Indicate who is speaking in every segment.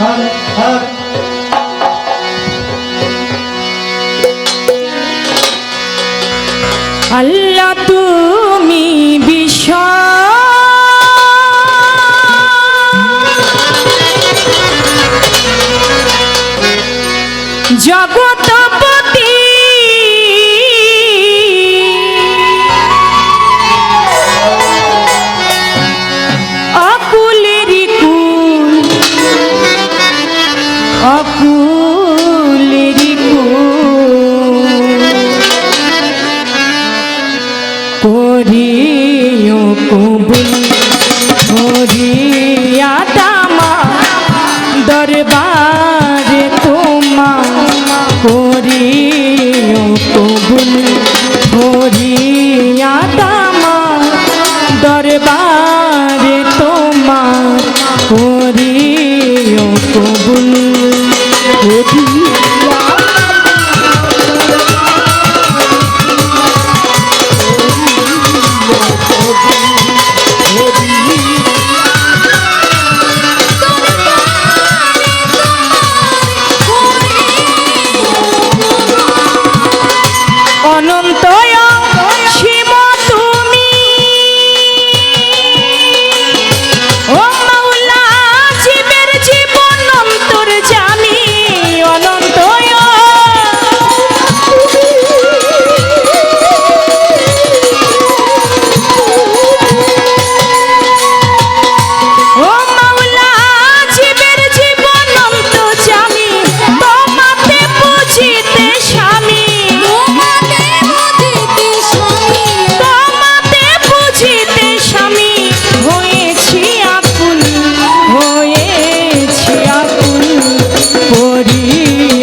Speaker 1: হরে
Speaker 2: আল্লাহ তুমি বিশ্ব জগতপতি কবুল। করিয়া দামা দরবারে তোমা করিও কবুল। করিয়া দামা দরবারে তোমা করিও কবুল। করিয়া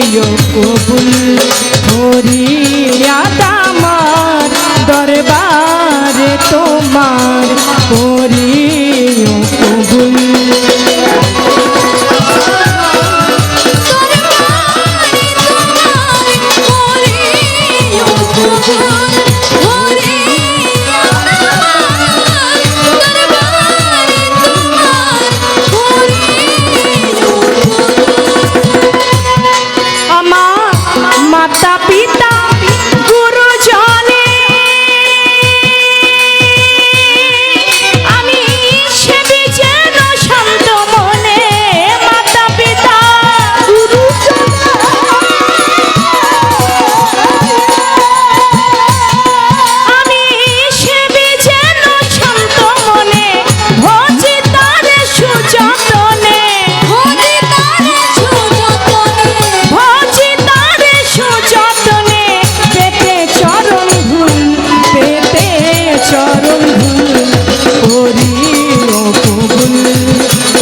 Speaker 2: করিও কবুল। করিয়া তামার দরবারে তোমার করিও কবুল। Oh,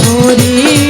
Speaker 2: মরি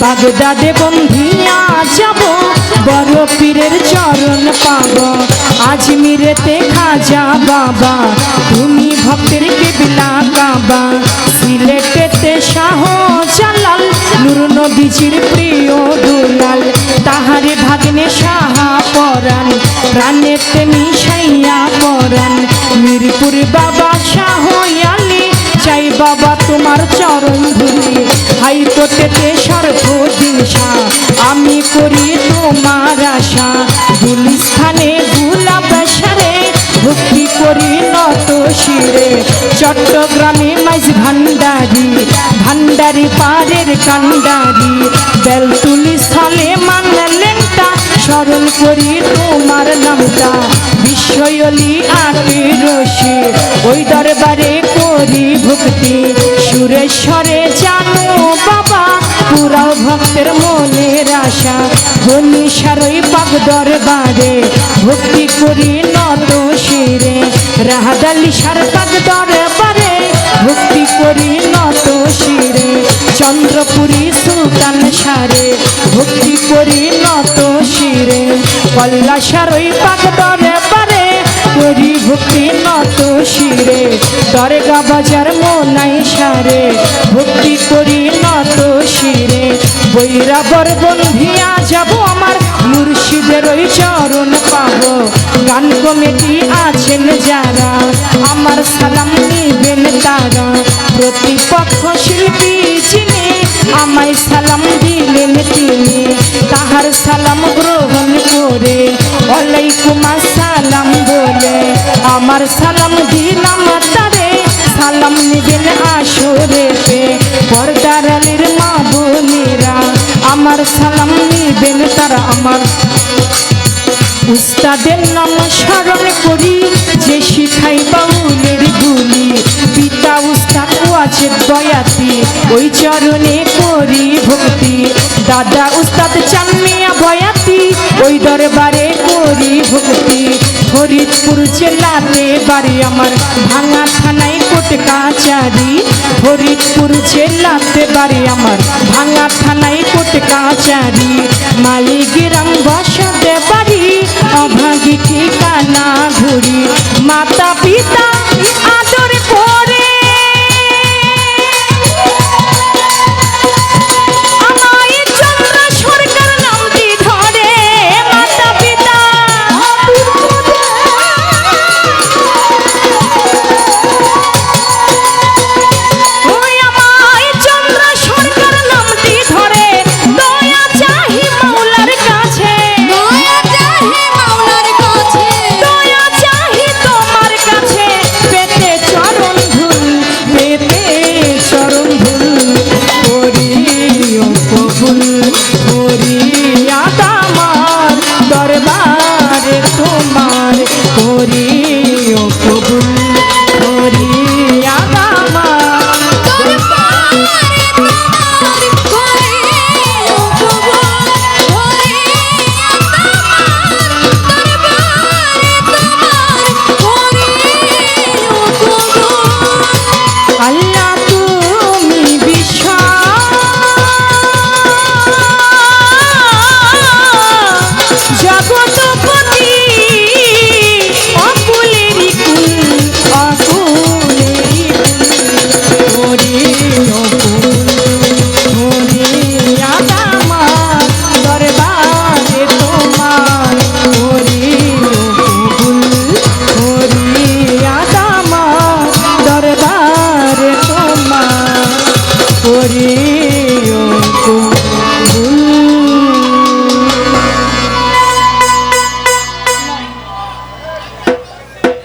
Speaker 2: বাগদাদে বন্ধিয়া যাব। বড় পীরের চরণ পাব। আজমিরেতে খাজা বাবা। তুমি ভক্তের কেবলা কাবা। সিলেটেতে শাহ জালাল নুর নবীজির প্রিয় দুলাল। তাহারে ভাগ্নে সাহা পরাণ, প্রাণেতে মিশাইয়া পরাণ। মিরপুর বাবা গুলিস্থানে গুলা পেশারে ভক্তি করি নত শিরে। চট্টগ্রামে মাইজ ভান্ডারি ভান্ডারি পারের কান্ডারি। বেলতুলি স্থলে মানলেনটা, স্মরণ করি তোমার নামটা। বিশ্বয়লি দরবারে, ভক্তি করি নত শিরে রাহাদালি সার পাক দরবারে, ভক্তি করি নত শিরে চন্দ্রপুরী সুলতান সারে, ভক্তি করি নত শিরে কল্লাসারই পাক দরবারে, করি ভক্তি নত শিরে দরগা বাজার মোনাই সারে, ভক্তি করি নত শিরে যাব আমার মুর্শিদের ওই চরণ পাবো। গান কমিটি আছেন যারা, আমার সালাম নিবেন তারা। প্রতিপক্ষ শিল্পী যিনি, আমায় সালাম দিলেন তিনি। তাহার সালাম গ্রহণ করে ওয়ালাইকুম আসসালাম বলে, আমার সালাম দিলাম তারে। সালাম নিবেন আসরেতে পর্দার আলীর মা বোনেরা। আমার সালাম নিবেন তারা আমার উস্তাদের নাম স্মরণ করি, যে শিখাই বাউলের গুলি। পিতা উস্তাদ আছে বয়াতি ওই চরণে করি ভক্তি। দাদা উস্তাদ চান্মিয়া বয়াতি ওই দরবারে করি ভক্তি। ফরিদপুর জেলাতে বাড়ি আমার ভাঙা থানায় কোট কাচারি ফরিদপুর জেলাতে বাড়ি আমার ভাঙা থানায় কোট কাচারি মালিগ্রাম বসতে বাড়ি অভাগী ঠিকানা ঘুরি